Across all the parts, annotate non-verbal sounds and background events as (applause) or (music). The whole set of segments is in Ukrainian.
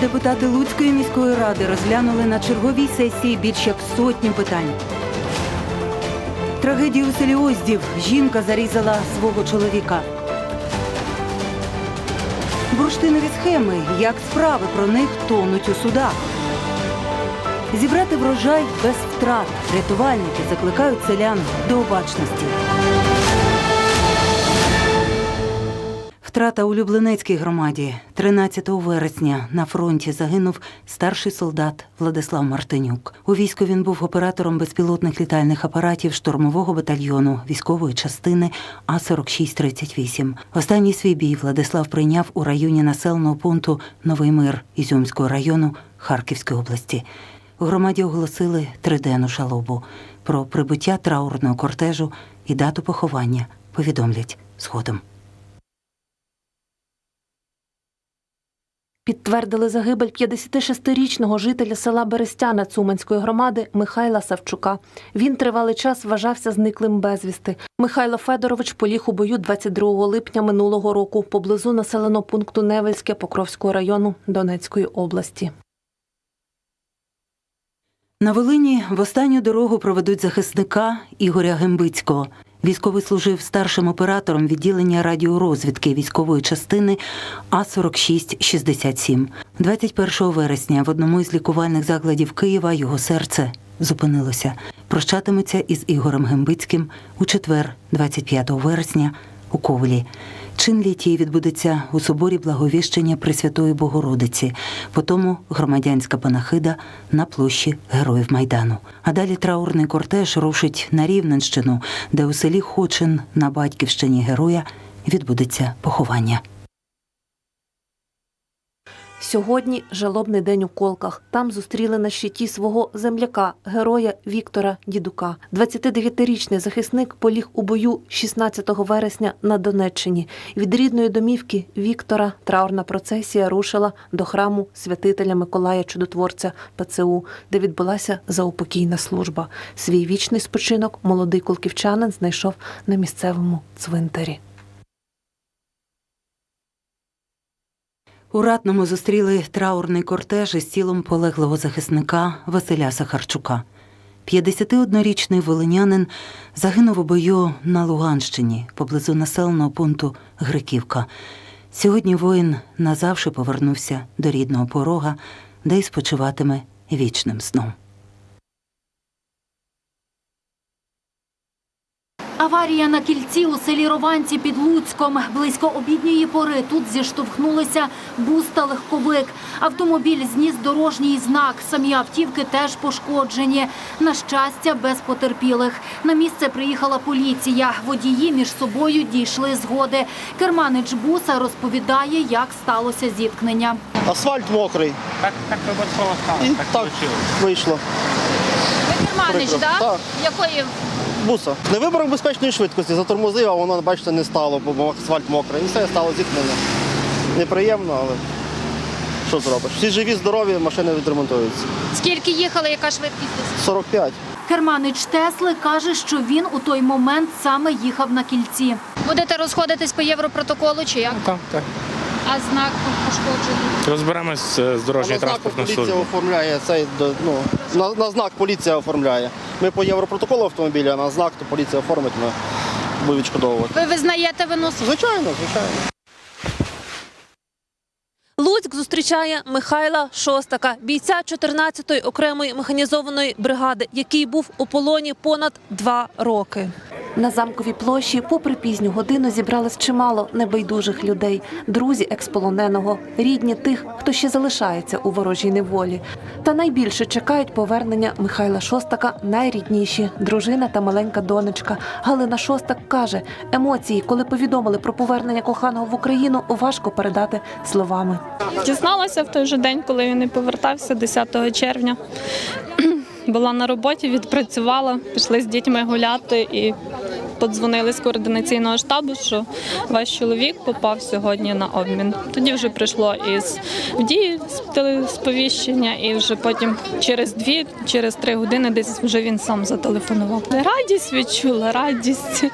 Депутати Луцької міської ради розглянули на черговій сесії більш як сотні питань. Трагедію у селі Оздів жінка зарізала свого чоловіка. Бурштинові схеми, як справи про них тонуть у судах. Зібрати врожай без втрат. Рятувальники закликають селян до обачності. Втрата у Люблинецькій громаді 13 вересня на фронті загинув старший солдат Владислав Мартинюк. У війську він був оператором безпілотних літальних апаратів штурмового батальйону військової частини А 4638 Останній свій бій Владислав прийняв у районі населеного пункту Новий Мир Ізюмського району Харківської області. У громаді оголосили триденну жалобу. Про прибуття траурного кортежу і дату поховання повідомлять згодом. Підтвердили загибель 56-річного жителя села Берестяна Цуманської громади Михайла Савчука. Він тривалий час вважався зниклим безвісти. Михайло Федорович поліг у бою 22 липня минулого року поблизу населеного пункту Невельське Покровського району Донецької області. На Волині в останню дорогу проведуть захисника Ігоря Гембицького. Військовий служив старшим оператором відділення радіорозвідки військової частини А-4667. 21 вересня в одному із лікувальних закладів Києва його серце зупинилося. Прощатиметься із Ігорем Гембицьким у четвер, 25 вересня, у Ковлі. Чин літії відбудеться у соборі Благовіщення Пресвятої Богородиці, потім громадянська панахида на площі Героїв Майдану. А далі траурний кортеж рушить на Рівненщину, де у селі Хочин на батьківщині героя відбудеться поховання. Сьогодні жалобний день у колках. Там зустріли на щиті свого земляка, героя Віктора Дідука. 29-річний захисник поліг у бою 16 вересня на Донеччині. Від рідної домівки Віктора траурна процесія рушила до храму святителя Миколая Чудотворця ПЦУ, де відбулася заупокійна служба. Свій вічний спочинок молодий колківчанин знайшов на місцевому цвинтарі. У Ратному зустріли траурний кортеж із тілом полеглого захисника Василя Сахарчука. 51-річний волинянин загинув у бою на Луганщині поблизу населеного пункту Гриківка. Сьогодні воїн назавжди повернувся до рідного порога, де й спочиватиме вічним сном. Аварія на кільці у селі Рованці під Луцьком. Близько обідньої пори тут зіштовхнулися бус та легковик. Автомобіль зніс дорожній знак. Самі автівки теж пошкоджені. На щастя, без потерпілих. На місце приїхала поліція. Водії між собою дійшли згоди. Керманич буса розповідає, як сталося зіткнення. Асфальт мокрий. Так, так випадково І сталося, так, так вийшло. Ви керманич, Прикро. Так. Якої Буса. Не вибрав безпечної швидкості, затормозив, а воно, бачите, не стало, бо асфальт мокрий. І все, стало зіткнення. Неприємно, але що зробиш? Всі живі, здорові, машини відремонтуються. скільки їхали, яка швидкість? 45. Керманич Тесли каже, що він у той момент саме їхав на кільці. Будете розходитись по європротоколу чи як? Так, так. А знак пошкоджений? Розберемось е, з дорожньою на знак транспортною поліція службою. оформляє цей, ну, на, на знак поліція оформляє. Ми по європротоколу автомобіля, а на знак то поліція оформить, ми будемо відшкодовувати. Ви визнаєте вину? Звичайно, звичайно. Луцьк зустрічає Михайла Шостака, бійця 14-ї окремої механізованої бригади, який був у полоні понад два роки. На замковій площі, попри пізню годину, зібралось чимало небайдужих людей, друзі експолоненого, рідні тих, хто ще залишається у ворожій неволі. Та найбільше чекають повернення Михайла Шостака найрідніші дружина та маленька донечка. Галина Шостак каже, емоції, коли повідомили про повернення коханого в Україну, важко передати словами. Дізналася в той же день, коли він і повертався 10 червня. (clears throat) Була на роботі, відпрацювала, пішли з дітьми гуляти і подзвонили з координаційного штабу, що ваш чоловік попав сьогодні на обмін. Тоді вже прийшло із в дії сповіщення, і вже потім через дві, через три години десь вже він сам зателефонував. Радість відчула, радість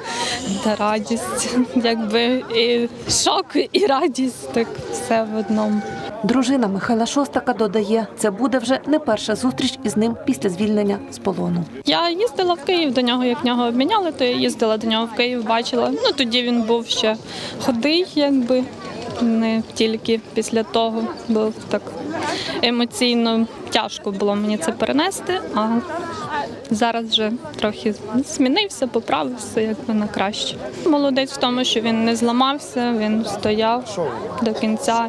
та радість, якби і шок, і радість, так все в одному. Дружина Михайла Шостака додає, це буде вже не перша зустріч із ним після звільнення з полону. Я їздила в Київ до нього, як нього обміняли, то я їздила до нього в Київ, бачила. Ну тоді він був ще ходий, якби не тільки після того, бо так емоційно тяжко було мені це перенести. А зараз вже трохи змінився, поправився якби на краще. Молодець в тому, що він не зламався, він стояв до кінця,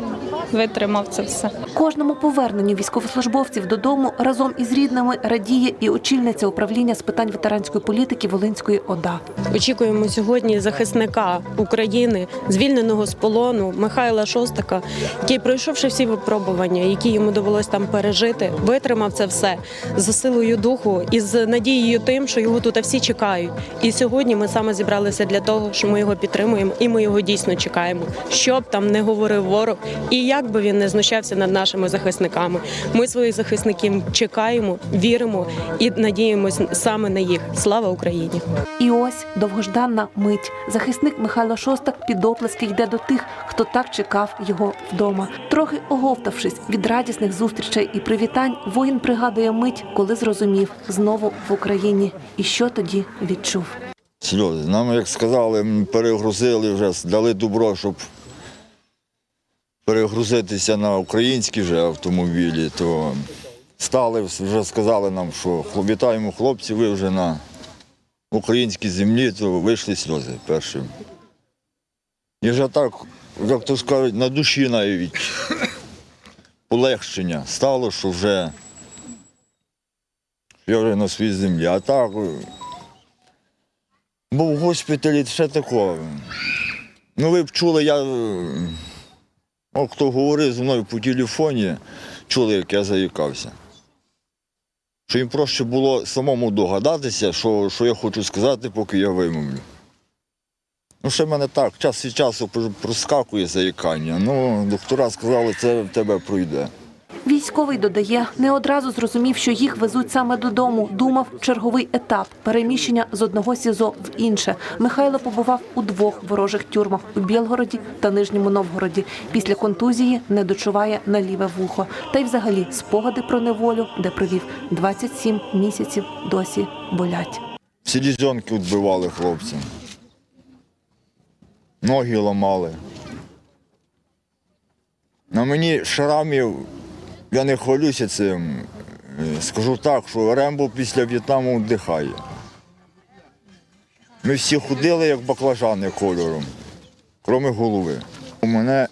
витримав це все. Кожному поверненню військовослужбовців додому разом із рідними радіє і очільниця управління з питань ветеранської політики Волинської ОДА. Очікуємо сьогодні захисника України, звільненого з полону Михайла Шостака, який, пройшовши всі випробування, які йому довелось там пережити, витримав це все за силою духу і з надією тим, що його тут всі чекають. І сьогодні ми саме зібралися для того, що ми його підтримуємо, і ми його дійсно чекаємо. Що б там не говорив ворог, і як би він не знущався над нашими захисниками. Ми своїх захисників чекаємо, віримо і надіємось саме на їх. Слава Україні! І ось довгожданна мить. Захисник Михайло Шостак під оплески йде до тих, хто так чекав його вдома. Трохи оговтавшись від радісних зустрічей і привітань, воїн пригадує мить, коли зрозумів знову в Україні. І що тоді відчув. Сльози. Нам, як сказали, перегрузили вже, дали добро, щоб перегрузитися на українські вже автомобілі, то стали, вже сказали нам, що «Хлоп- вітаємо хлопці, ви вже на українській землі, то вийшли сльози першим. І вже так, як то скажуть, на душі навіть полегшення стало, що вже я вже на своїй землі. А так. Був в госпіталі ще такого. Ну, ви б чули, я. О, хто говорив зі мною по телефоні, чули, як я заїкався. Що їм проще було самому догадатися, що, що я хочу сказати, поки я вимовлю. Ну, ще в мене так, час від часу проскакує заїкання. Ну, доктора сказали, це в тебе пройде. Військовий додає, не одразу зрозумів, що їх везуть саме додому. Думав, черговий етап переміщення з одного СІЗО в інше. Михайло побував у двох ворожих тюрмах у Білгороді та Нижньому Новгороді. Після контузії не дочуває на ліве вухо. Та й взагалі спогади про неволю, де провів 27 місяців, досі болять. Всі Селізонки відбивали хлопцям. Ноги ламали. На мені шрамів, я не хвалюся цим. Е, Скажу так, що Рембо після В'єтнаму вдихає. Ми всі ходили, як баклажани кольором, крім голови. Мене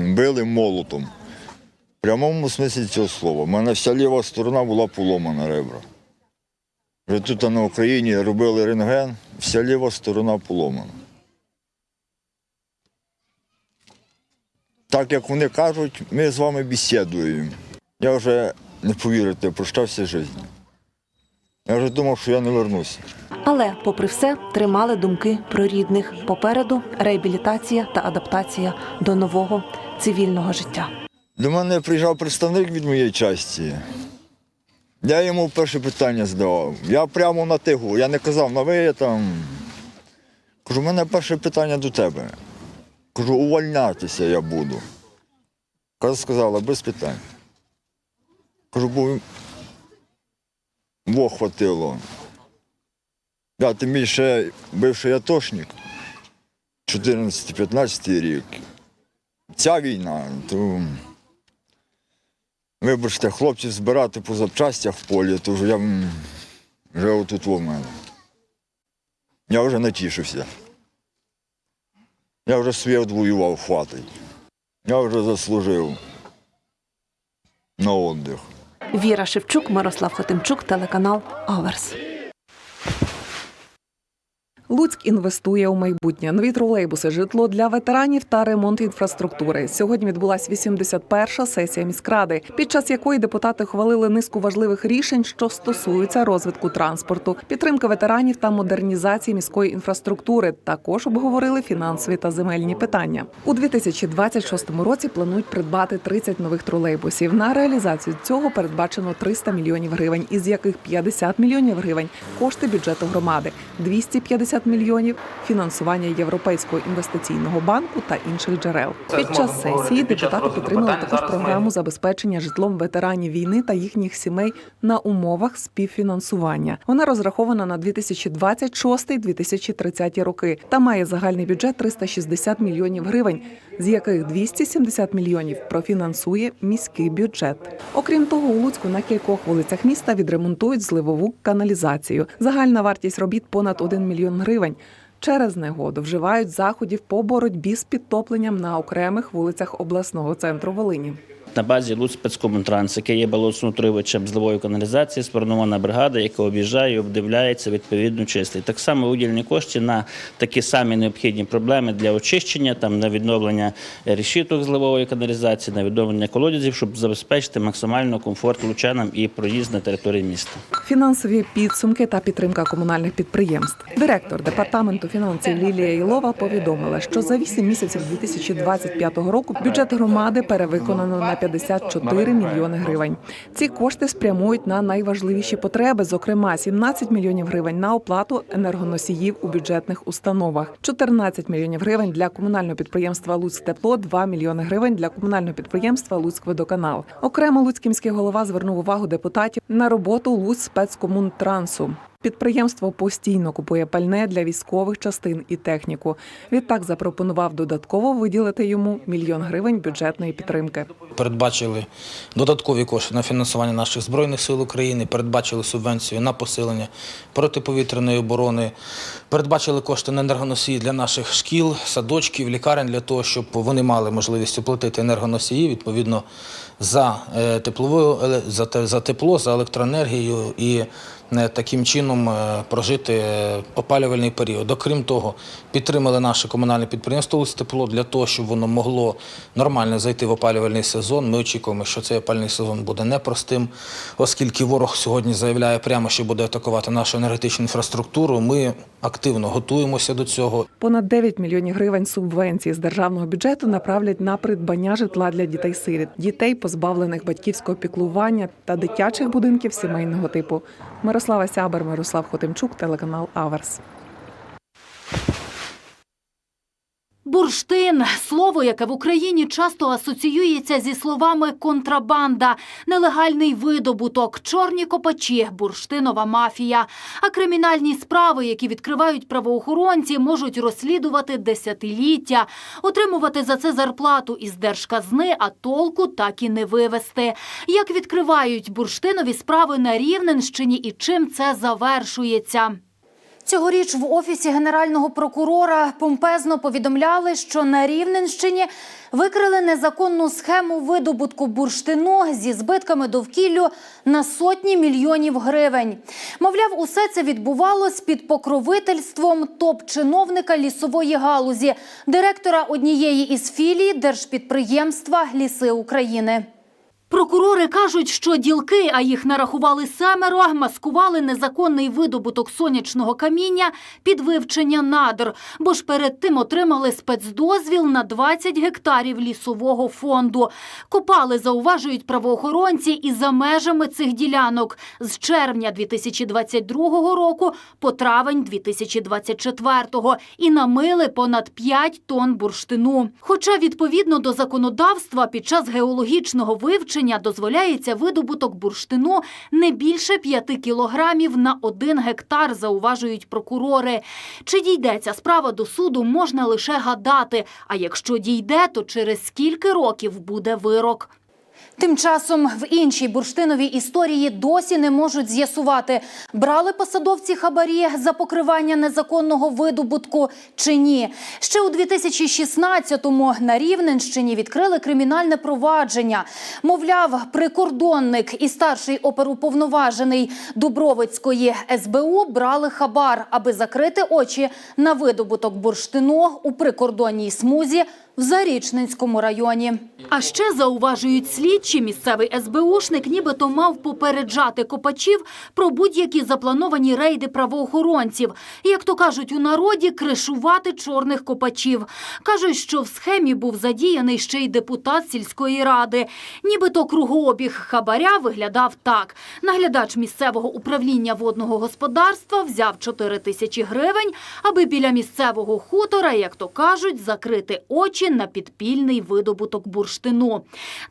били молотом. В прямому смислі цього слова. У мене вся ліва сторона була поломана ребра. Вже тут на Україні робили рентген, вся ліва сторона поломана. Так як вони кажуть, ми з вами бесідуємо. Я вже не повірите, прощався з життю. Я вже думав, що я не вернуся. Але, попри все, тримали думки про рідних. Попереду реабілітація та адаптація до нового цивільного життя. До мене приїжджав представник від моєї часті. Я йому перше питання задавав. Я прямо на тигу, я не казав, на ви там. Кажу, у мене перше питання до тебе. Кажу, увольнятися я буду. Каже, сказала, без питань. Кажу, бо Бог хватило. Я тим більше бивший атошник, 14-15 рік. Ця війна, то вибачте, хлопців збирати по запчастях в полі, то вже я вже отут в мене. Я вже натішився. Я вже світ відвоював, хватить. Я вже заслужив на віддих. Віра Шевчук, Мирослав Хотимчук, телеканал Аверс. Луцьк інвестує у майбутнє. Нові тролейбуси, житло для ветеранів та ремонт інфраструктури. Сьогодні відбулася 81-ша сесія міськради, під час якої депутати ухвалили низку важливих рішень, що стосуються розвитку транспорту, підтримки ветеранів та модернізації міської інфраструктури. Також обговорили фінансові та земельні питання. У 2026 році планують придбати 30 нових тролейбусів. На реалізацію цього передбачено 300 мільйонів гривень, із яких 50 мільйонів гривень кошти бюджету громади, 250 50 мільйонів, фінансування Європейського інвестиційного банку та інших джерел. Під час сесії депутати підтримали також програму забезпечення житлом ветеранів війни та їхніх сімей на умовах співфінансування. Вона розрахована на 2026-2030 роки та має загальний бюджет 360 мільйонів гривень, з яких 270 мільйонів профінансує міський бюджет. Окрім того, у Луцьку на кількох вулицях міста відремонтують зливову каналізацію. Загальна вартість робіт понад 1 мільйон гривень. Через негоду вживають заходів по боротьбі з підтопленням на окремих вулицях обласного центру Волині. На базі Луцьк-спецкомунтранс, який є балансоутримувачем зливої каналізації, сформована бригада, яка об'їжджає і обдивляється відповідно чистить. Так само виділені кошти на такі самі необхідні проблеми для очищення, там на відновлення решіток зливової каналізації, на відновлення колодязів, щоб забезпечити максимально комфорт лучанам і проїзд на території міста. Фінансові підсумки та підтримка комунальних підприємств. Директор департаменту фінансів Лілія Ілова повідомила, що за 8 місяців 2025 року бюджет громади перевиконано на 54 мільйони гривень. Ці кошти спрямують на найважливіші потреби, зокрема 17 мільйонів гривень на оплату енергоносіїв у бюджетних установах, 14 мільйонів гривень для комунального підприємства Луцьктепло, 2 мільйони гривень для комунального підприємства Луцькводоканал. Окремо Луцький міський голова звернув увагу депутатів на роботу Луцьспецкомунтрансу. Підприємство постійно купує пальне для військових частин і техніку. Відтак запропонував додатково виділити йому мільйон гривень бюджетної підтримки. передбачили додаткові кошти на фінансування наших збройних сил України, передбачили субвенцію на посилення протиповітряної оборони, передбачили кошти на енергоносії для наших шкіл, садочків, лікарень для того, щоб вони мали можливість оплатити енергоносії відповідно за е, тепловою за, тепло, за електроенергію і е, таким чином е, прожити е, опалювальний період. Окрім того, підтримали наше комунальне підприємство «Луцьтепло» для того, щоб воно могло нормально зайти в опалювальний сезон. Ми очікуємо, що цей опалювальний сезон буде непростим, оскільки ворог сьогодні заявляє прямо, що буде атакувати нашу енергетичну інфраструктуру. Ми активно готуємося до цього. Понад 9 мільйонів гривень субвенції з державного бюджету направлять на придбання житла для дітей-сиріт, дітей, позбавлених батьківського піклування та дитячих будинків сімейного типу. Мирослава Сябер, Мирослав Хотимчук, телеканал Аверс. Бурштин слово, яке в Україні часто асоціюється зі словами контрабанда, нелегальний видобуток, чорні копачі, бурштинова мафія. А кримінальні справи, які відкривають правоохоронці, можуть розслідувати десятиліття, отримувати за це зарплату із держказни, а толку так і не вивести. Як відкривають бурштинові справи на Рівненщині і чим це завершується? Цьогоріч в офісі генерального прокурора помпезно повідомляли, що на Рівненщині викрили незаконну схему видобутку бурштину зі збитками довкіллю на сотні мільйонів гривень. Мовляв, усе це відбувалось під покровительством топ-чиновника лісової галузі, директора однієї із філій держпідприємства Ліси України. Прокурори кажуть, що ділки, а їх нарахували семеро, маскували незаконний видобуток сонячного каміння під вивчення надр, бо ж перед тим отримали спецдозвіл на 20 гектарів лісового фонду. Копали, зауважують правоохоронці, і за межами цих ділянок з червня 2022 року по травень 2024 і намили понад 5 тонн бурштину. Хоча відповідно до законодавства під час геологічного вивчення дозволяється видобуток бурштину не більше 5 кілограмів на 1 гектар, зауважують прокурори. Чи дійдеться справа до суду, можна лише гадати. А якщо дійде, то через скільки років буде вирок? Тим часом в іншій бурштиновій історії досі не можуть з'ясувати, брали посадовці хабарі за покривання незаконного видобутку чи ні. Ще у 2016-му на Рівненщині відкрили кримінальне провадження. Мовляв, прикордонник і старший оперуповноважений Дубровицької СБУ брали хабар, аби закрити очі на видобуток бурштину у прикордонній смузі в Зарічненському районі. А ще зауважують слідчі, місцевий СБУшник нібито мав попереджати копачів про будь-які заплановані рейди правоохоронців. Як то кажуть у народі, кришувати чорних копачів. Кажуть, що в схемі був задіяний ще й депутат сільської ради. Нібито кругообіг хабаря виглядав так. Наглядач місцевого управління водного господарства взяв 4 тисячі гривень, аби біля місцевого хутора, як то кажуть, закрити очі на підпільний видобуток бурштину.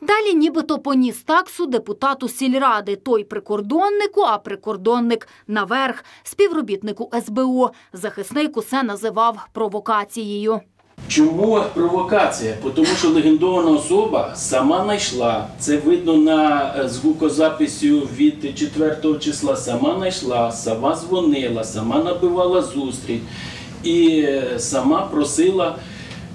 Далі нібито поніс таксу депутату сільради, той прикордоннику, а прикордонник наверх, співробітнику СБУ. Захисник усе називав провокацією. Чому провокація? Тому що легендована особа сама знайшла. Це видно на е, звукозаписі від 4 числа. Сама знайшла, сама дзвонила, сама набивала зустріч і е, сама просила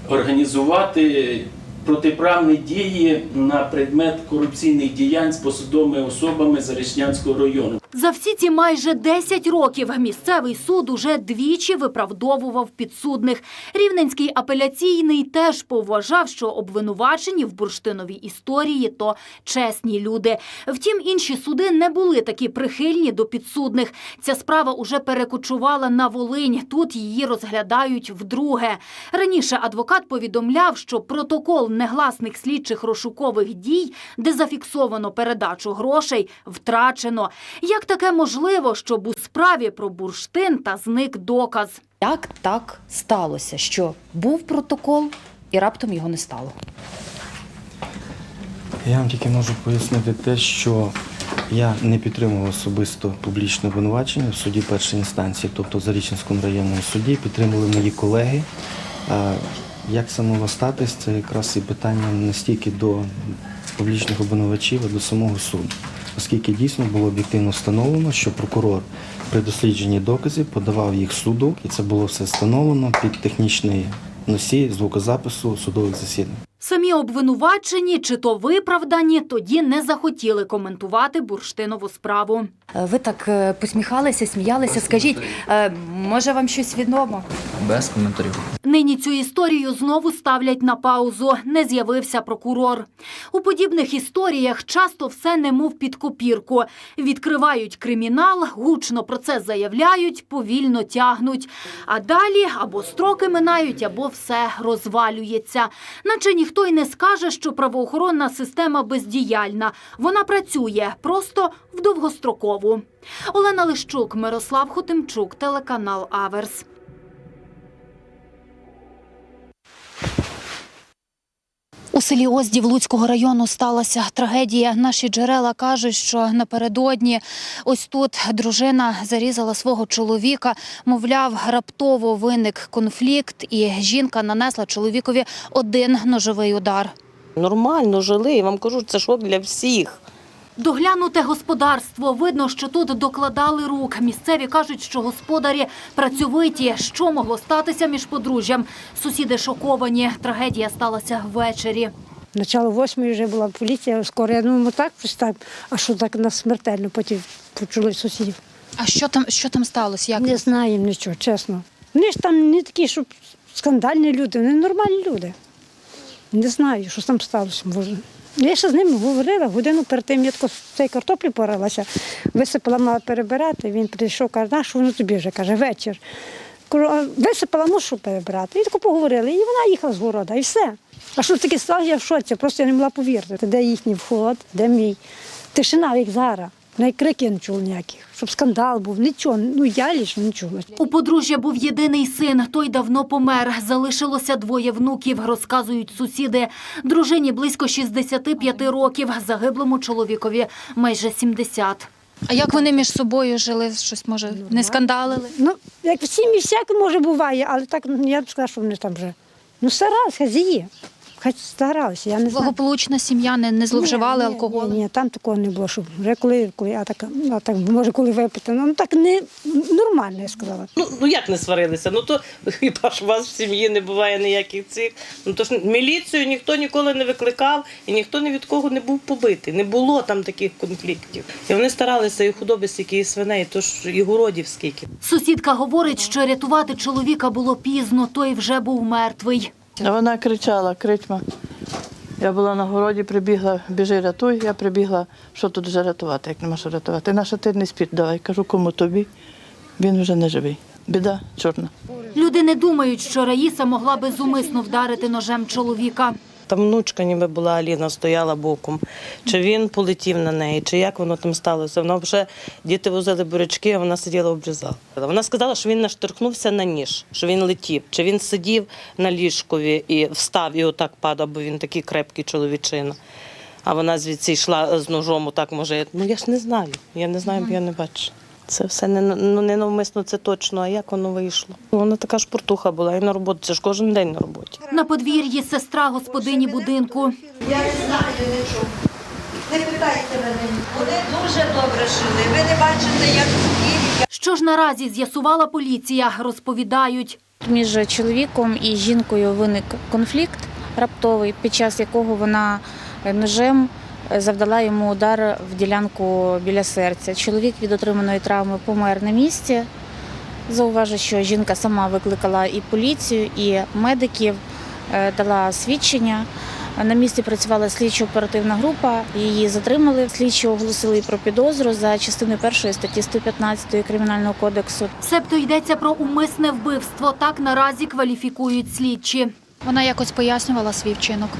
організувати протиправні дії на предмет корупційних діянь з посадовими особами Зарічнянського району. За всі ці майже 10 років місцевий суд уже двічі виправдовував підсудних. Рівненський апеляційний теж поважав, що обвинувачені в бурштиновій історії то чесні люди. Втім, інші суди не були такі прихильні до підсудних. Ця справа уже перекочувала на Волинь. Тут її розглядають вдруге. Раніше адвокат повідомляв, що протокол негласних слідчих розшукових дій, де зафіксовано передачу грошей, втрачено. Як таке можливо, щоб у справі про бурштин та зник доказ? Як так сталося, що був протокол і раптом його не стало? Я вам тільки можу пояснити те, що я не підтримував особисто публічне обвинувачення в суді першої інстанції, тобто в Зарічненському районному суді, підтримували мої колеги. Як це могло статись, це якраз і питання не стільки до публічних обвинувачів, а до самого суду. Оскільки дійсно було об'єктивно встановлено, що прокурор при дослідженні доказів подавав їх суду, і це було все встановлено під технічний носій звукозапису судових засідань. Самі обвинувачені чи то виправдані тоді не захотіли коментувати бурштинову справу. Е, Ви так е, посміхалися, сміялися. Скажіть, е, може вам щось відомо? Без коментарів. Нині цю історію знову ставлять на паузу. Не з'явився прокурор. У подібних історіях часто все немов під копірку. Відкривають кримінал, гучно про це заявляють, повільно тягнуть. А далі або строки минають, або все розвалюється. Наче ніхто й не скаже, що правоохоронна система бездіяльна. Вона працює просто в довгострокову. Олена Лищук, Мирослав Хотимчук, телеканал Аверс. У селі Оздів Луцького району сталася трагедія. Наші джерела кажуть, що напередодні ось тут дружина зарізала свого чоловіка. Мовляв, раптово виник конфлікт, і жінка нанесла чоловікові один ножовий удар. Нормально жили, я вам кажу, це шок для всіх. Доглянуте господарство. Видно, що тут докладали рук. Місцеві кажуть, що господарі працьовиті. Що могло статися між подружжям? Сусіди шоковані. Трагедія сталася ввечері. Начало восьмої вже була поліція, скоро я думаю, так представ, а що так нас смертельно потім почули сусідів. А що там, що там сталося? Як Не знаємо нічого, чесно. Вони ж там не такі, щоб скандальні люди, вони нормальні люди. Не знаю, що там сталося. Може. Я ще з ним говорила, годину перед тим я тако цієї картоплі поралася, висипала, мала перебирати. Він прийшов, каже, на що воно тобі вже каже, вечір. Кажу, висипала, ну що перебирати. І тако поговорили. І вона їхала з города, і все. А що таке сталося, я в шоці, просто я не могла повірити. Де їхній вход, де мій. Тишина, як зараз. Навіть крики я не чула ніяких, щоб скандал був, нічого. Ну я лічно не чула. У подружжя був єдиний син. Той давно помер. Залишилося двоє внуків, розказують сусіди. Дружині близько 65 років, загиблому чоловікові майже 70. А як вони між собою жили? Щось може не скандалили? Ну, як в сім'ї всяке може буває, але так ну, я б сказала, що вони там вже. Ну, старалися, хазії. Хай старалися, я не знаю. Благополучна сім'я не, не зловживали Ні, ні, алкоголем? Ні, ні, там такого не було, що вже коли, коли а так, а так може коли випити. Ну так не нормально, я сказала. Ну, ну як не сварилися? Ну то (laughs) хіба ж у вас в сім'ї не буває ніяких цих. Ну то ж міліцію ніхто ніколи не викликав і ніхто ні від кого не був побитий. Не було там таких конфліктів. І вони старалися і худоби стільки, і свиней, то ж і городів скільки. Сусідка говорить, що рятувати чоловіка було пізно, той вже був мертвий. Вона кричала, кричма. Я була на городі, прибігла, біжи, рятуй. Я прибігла, що тут вже рятувати, як нема що рятувати. Наша ти не спіть, давай. Кажу, кому тобі. Він вже не живий. Біда чорна. Люди не думають, що Раїса могла би зумисно вдарити ножем чоловіка. Там внучка ніби була Аліна, стояла боком. Чи він полетів на неї, чи як воно там сталося. Вона вже діти возили бурячки, а вона сиділа обрізала. Вона сказала, що він наштовхнувся на ніж, що він летів. Чи він сидів на ліжкові і встав і отак падав, бо він такий крепкий чоловічина. А вона звідси йшла з ножом, отак може. Ну я ж не знаю. Я не знаю, бо я не бачу. Це все не, ну, не навмисно, це точно, а як воно вийшло? Вона така ж портуха була і на роботі. Це ж кожен день на роботі. На подвір'ї сестра господині будинку. Я не знаю нічого. Не питайте мене. Вони дуже добре жили. Ви не бачите, як. Що ж наразі з'ясувала поліція, розповідають. Між чоловіком і жінкою виник конфлікт раптовий, під час якого вона ножем завдала йому удар в ділянку біля серця. Чоловік від отриманої травми помер на місці. Зауважу, що жінка сама викликала і поліцію, і медиків, е, дала свідчення. На місці працювала слідчо-оперативна група. Її затримали. Слідчі оголосили про підозру за частиною першої статті 115 Кримінального кодексу. Себто йдеться про умисне вбивство. Так наразі кваліфікують слідчі. Вона якось пояснювала свій вчинок.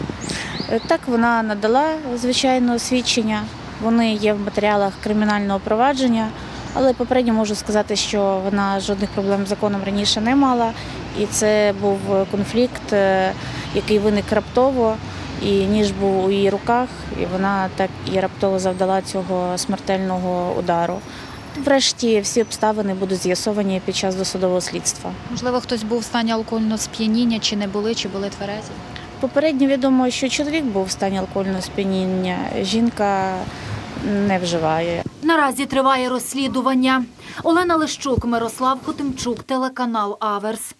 Е, Так, вона надала, звичайно, свідчення. Вони є в матеріалах кримінального провадження, але попередньо можу сказати, що вона жодних проблем з законом раніше не мала. І це був конфлікт, е, який виник раптово, і ніж був у її руках, і вона так і раптово завдала цього смертельного удару. Врешті всі обставини будуть з'ясовані під час досудового слідства. Можливо, хтось був в стані алкогольного сп'яніння, чи не були, чи були тверезі. Попередньо відомо, що чоловік був в стані алкогольного сп'яніння, жінка не вживає. Наразі триває розслідування. Олена Лищук, Мирослав Хотимчук, телеканал Аверс.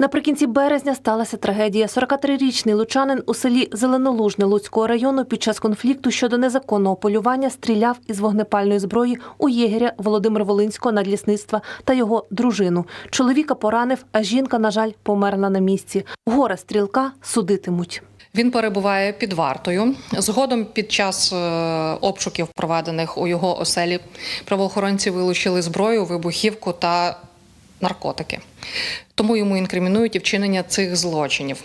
Наприкінці березня сталася трагедія. 43-річний лучанин у селі Зеленолужне Луцького району під час конфлікту щодо незаконного полювання стріляв із вогнепальної зброї у єгеря Володимира Волинського надлісництва та його дружину. Чоловіка поранив, а жінка, на жаль, померла на місці. Горе стрілка судитимуть. Він перебуває під вартою. Згодом під час е, обшуків, проведених у його оселі, правоохоронці вилучили зброю, вибухівку та наркотики. Тому йому інкримінують і вчинення цих злочинів.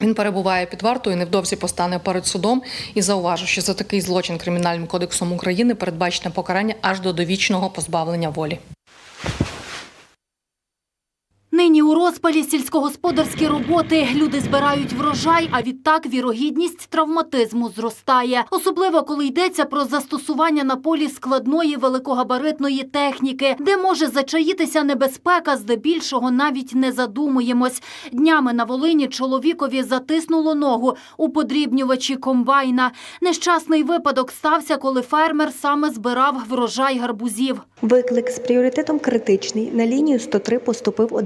Він перебуває під вартою, невдовзі постане перед судом і зауважу, що за такий злочин Кримінальним кодексом України передбачене покарання аж до довічного позбавлення волі. Нині у розпалі сільськогосподарські роботи люди збирають врожай, а відтак вірогідність травматизму зростає. Особливо, коли йдеться про застосування на полі складної великогабаритної техніки, де може зачаїтися небезпека, здебільшого навіть не задумуємось. Днями на Волині чоловікові затиснуло ногу у подрібнювачі комбайна. Нещасний випадок стався, коли фермер саме збирав врожай гарбузів. Виклик з пріоритетом критичний на лінію 103 поступив о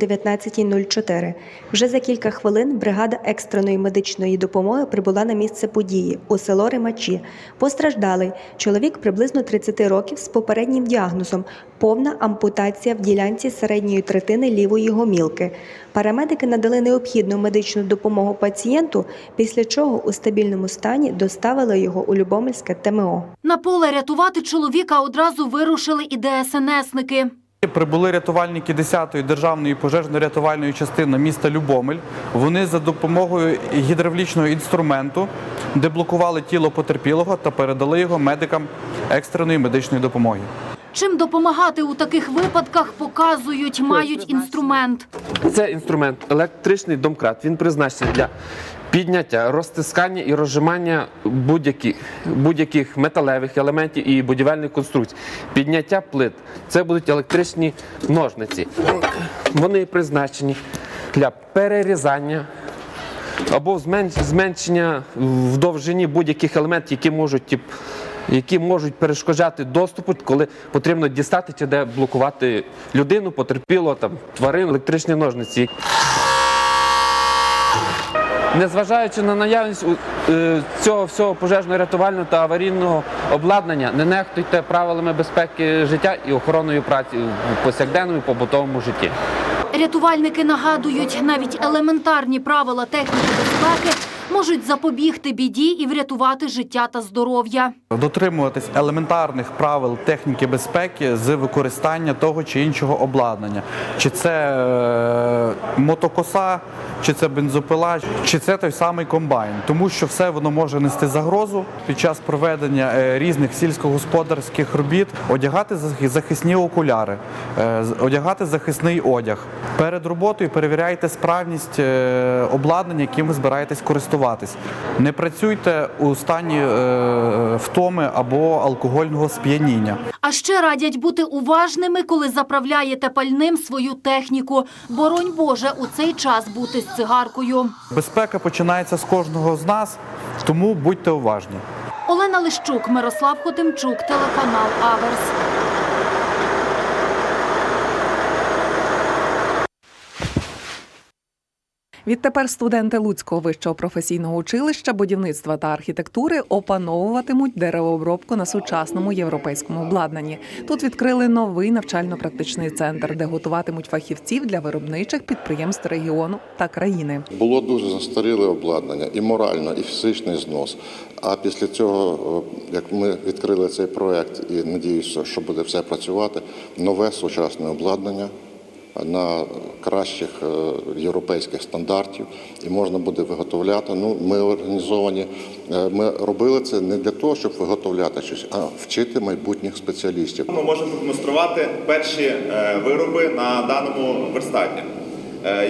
19.04. Вже за кілька хвилин бригада екстреної медичної допомоги прибула на місце події у село Римачі. Постраждалий чоловік приблизно 30 років з попереднім діагнозом повна ампутація в ділянці середньої третини лівої гомілки. Парамедики надали необхідну медичну допомогу пацієнту, після чого у стабільному стані доставили його у Любомельське ТМО. На поле рятувати чоловіка одразу вирушили і ДСНСники. Прибули рятувальники 10-ї державної пожежно-рятувальної частини міста Любомель. Вони за допомогою гідравлічного інструменту деблокували тіло потерпілого та передали його медикам екстреної медичної допомоги. Чим допомагати у таких випадках, показують, мають інструмент. Це інструмент електричний домкрат. Він призначений для підняття, розтискання і розжимання будь-яких будь-яких металевих елементів і будівельних конструкцій. Підняття плит. Це будуть електричні ножниці. Вони призначені для перерізання. Або зменшення в довжині будь-яких елементів, які можуть тип, які можуть перешкоджати доступу, коли потрібно дістати чи де блокувати людину, потерпіло там тварин, електричні ножниці. Незважаючи на наявність е, цього всього пожежно-рятувального та аварійного обладнання, не нехтуйте правилами безпеки життя і охороною праці в повсякденному і побутовому житті. Рятувальники нагадують, навіть елементарні правила техніки безпеки можуть запобігти біді і врятувати життя та здоров'я. Дотримуватись елементарних правил техніки безпеки з використання того чи іншого обладнання. Чи це е, мотокоса, чи це бензопила, чи це той самий комбайн. Тому що все воно може нести загрозу під час проведення е, різних сільськогосподарських робіт, одягати захисні окуляри, е, одягати захисний одяг. Перед роботою перевіряйте справність е, обладнання, яким ви збираєтесь користуватись. Не працюйте у стані е, втоми або алкогольного сп'яніння. А ще радять бути уважними, коли заправляєте пальним свою техніку. Боронь Боже, у цей час бути з цигаркою. Безпека починається з кожного з нас, тому будьте уважні. Олена Лищук, Мирослав Хотимчук, телеканал Аверс. Відтепер студенти Луцького вищого професійного училища будівництва та архітектури опановуватимуть деревообробку на сучасному європейському обладнанні. Тут відкрили новий навчально-практичний центр, де готуватимуть фахівців для виробничих підприємств регіону та країни. Було дуже застаріле обладнання, і морально, і фізичний знос. А після цього, як ми відкрили цей проект, і надіюся, що буде все працювати, нове сучасне обладнання на кращих е, європейських стандартів, і можна буде виготовляти. Ну, ми організовані. е, Ми робили це не для того, щоб виготовляти щось, а вчити майбутніх спеціалістів. Ми можемо продемонструвати перші е, вироби на даному верстаті.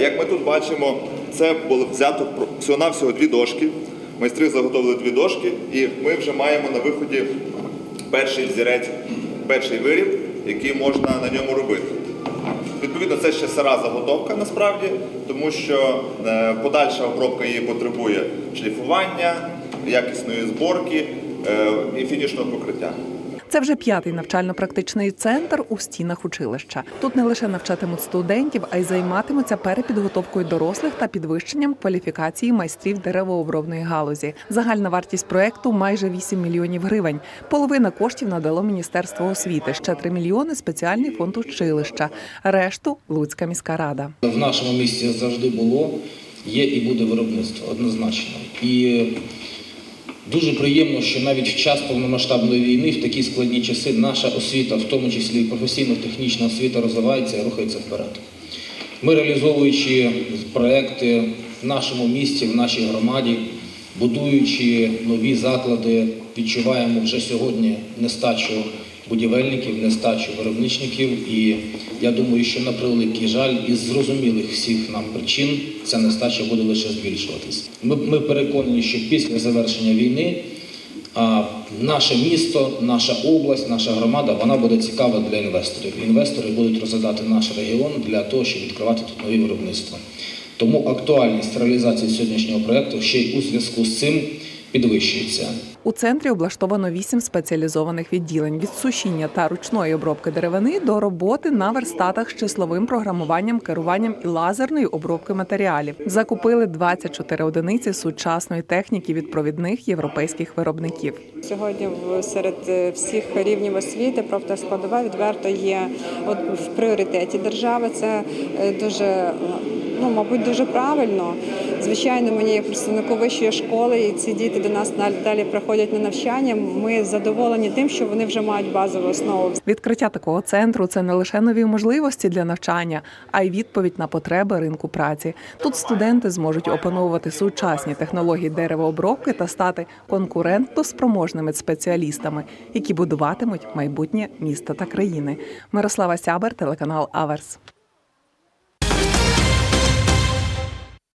Як ми тут бачимо, це було взято всього-навсього дві дошки. Майстри заготовили дві дошки, і ми вже маємо на виході перший взірець, перший виріб, який можна на ньому робити. Відповідно, це ще сира заготовка насправді, тому що е, подальша обробка її потребує шліфування, якісної зборки е, і фінішного покриття. Це вже п'ятий навчально-практичний центр у стінах училища. Тут не лише навчатимуть студентів, а й займатимуться перепідготовкою дорослих та підвищенням кваліфікації майстрів деревообробної галузі. Загальна вартість проекту майже 8 мільйонів гривень. Половина коштів надало Міністерство освіти, ще 3 мільйони спеціальний фонд училища. Решту Луцька міська рада. В нашому місті завжди було, є і буде виробництво однозначно. І дуже приємно, що навіть в час повномасштабної війни, в такі складні часи, наша освіта, в тому числі і професійно-технічна освіта, розвивається і рухається вперед. Ми реалізовуючи проекти в нашому місті, в нашій громаді, будуючи нові заклади, відчуваємо вже сьогодні нестачу будівельників, нестачу виробничників. І я думаю, що на превеликий жаль, із зрозумілих всіх нам причин ця нестача буде лише збільшуватись. Ми, ми переконані, що після завершення війни а, наше місто, наша область, наша громада вона буде цікава для інвесторів. Інвестори будуть розглядати наш регіон для того, щоб відкривати тут нові виробництва. Тому актуальність реалізації сьогоднішнього проекту ще й у зв'язку з цим підвищується. У центрі облаштовано вісім спеціалізованих відділень від сушіння та ручної обробки деревини до роботи на верстатах з числовим програмуванням, керуванням і лазерної обробки матеріалів. Закупили 24 одиниці сучасної техніки від провідних європейських виробників. Сьогодні серед е, всіх рівнів освіти профтехскладова відверто є в пріоритеті держави. Це е, дуже ну, мабуть, дуже правильно. Звичайно, мені як представнику вищої школи, і ці діти до нас далі- далі приходять на навчання. Ми задоволені тим, що вони вже мають базову основу. Відкриття такого центру це не лише нові можливості для навчання, а й відповідь на потреби ринку праці. Тут студенти зможуть опановувати сучасні технології деревообробки та стати конкурентно спроможними спеціалістами, які будуватимуть майбутнє міста та країни. Мирослава Сябер, телеканал Аверс.